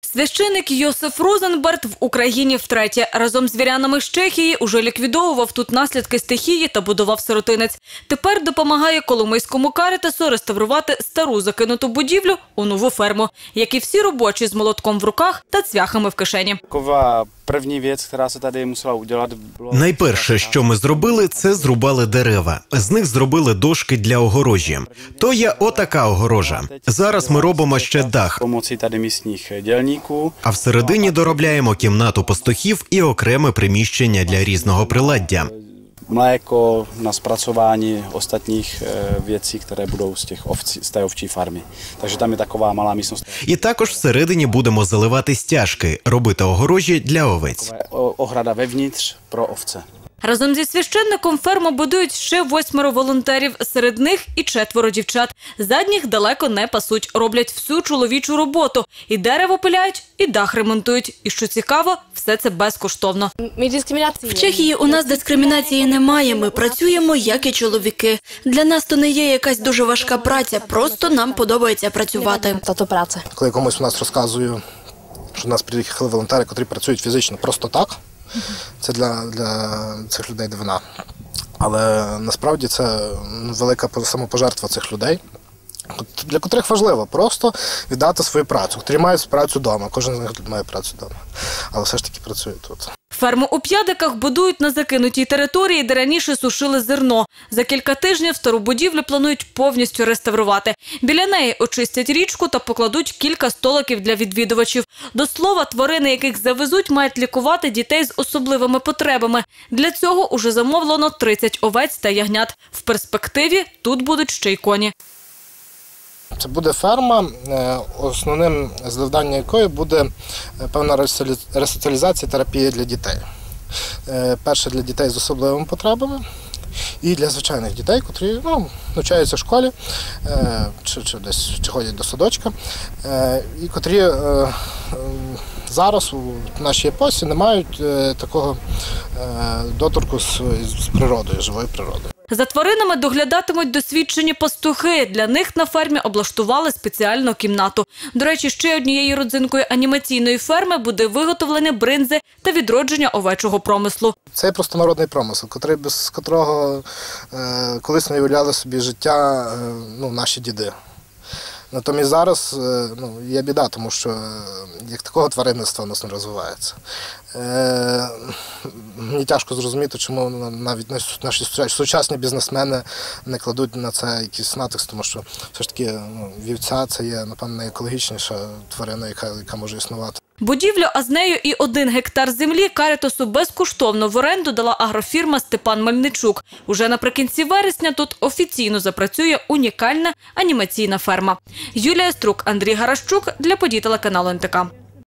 Священик Йосиф Розенберт в Україні втретє. Разом з вірянами з Чехії уже ліквідовував тут наслідки стихії та будував сиротинець. Тепер допомагає Коломийському карітасу реставрувати стару закинуту будівлю у нову ферму, як і всі робочі з молотком в руках та цвяхами в кишені. Taková Найперше, що ми зробили, це зрубали дерева. З них зробили дошки для огорожі. То є отака огорожа. Зараз ми робимо ще дах. А всередині доробляємо кімнату пастухів і окреме приміщення для різного приладдя. Mléko na zpracování ostatních eh, věcí, které budou z, těch ovcí, z té ovčí farmy. Takže tam je taková malá místnost. І також всередині будемо заливати стяжки, робити огорожі для овець. Ограда Ohrada про pro ovce. Разом зі священником ферму будують ще восьмеро волонтерів. Серед них і четверо дівчат. Задніх далеко не пасуть, роблять всю чоловічу роботу. І дерево пиляють, і дах ремонтують. І що цікаво, все це безкоштовно. В Чехії у нас дискримінації немає. Ми працюємо як і чоловіки. Для нас то не є якась дуже важка праця, просто нам подобається працювати. Тато праця. коли комусь у нас розказую, що до нас приїхали волонтери, котрі працюють фізично просто так, це для, для цих людей дивина. Але насправді це велика самопожертва цих людей, для котрих важливо просто віддати свою працю, котрі мають працю вдома. Кожен з них має працю вдома, але все ж таки працює тут. Ферму у п'ядиках будують на закинутій території, де раніше сушили зерно. За кілька тижнів стару будівлю планують повністю реставрувати. Біля неї очистять річку та покладуть кілька столиків для відвідувачів. До слова, тварини, яких завезуть, мають лікувати дітей з особливими потребами. Для цього уже замовлено 30 овець та ягнят. В перспективі тут будуть ще й коні. Це буде ферма, е, основним завданням якої буде е, певна ресоціалізація терапія для дітей. Е, Перше для дітей з особливими потребами і для звичайних дітей, котрі ну, навчаються в школі чи, чи десь чи ходять до садочка, і котрі зараз у нашій епосі не мають такого доторку з природою, живою природою. За тваринами доглядатимуть досвідчені пастухи. Для них на фермі облаштували спеціальну кімнату. До речі, ще однією родзинкою анімаційної ферми буде виготовлення бринзи та відродження овечого промислу. Це просто народний промисел, котрий без котрого е, колись не уявляли собі життя е, ну, наші діди. Натомість зараз е, ну, є біда, тому що е, як такого тваринництва у нас не розвивається. Е, мені тяжко зрозуміти, чому навіть наші- сучасні бізнесмени не кладуть на це якийсь натиск, тому що все ж таки ну, вівця це є, напевно, найекологічніша тварина, яка, яка може існувати. Будівлю, а з нею і один гектар землі Карітосу безкоштовно в оренду дала агрофірма Степан Мельничук. Уже наприкінці вересня тут офіційно запрацює унікальна анімаційна ферма. Юлія Струк, Андрій Гаращук для подій телеканалу НТК.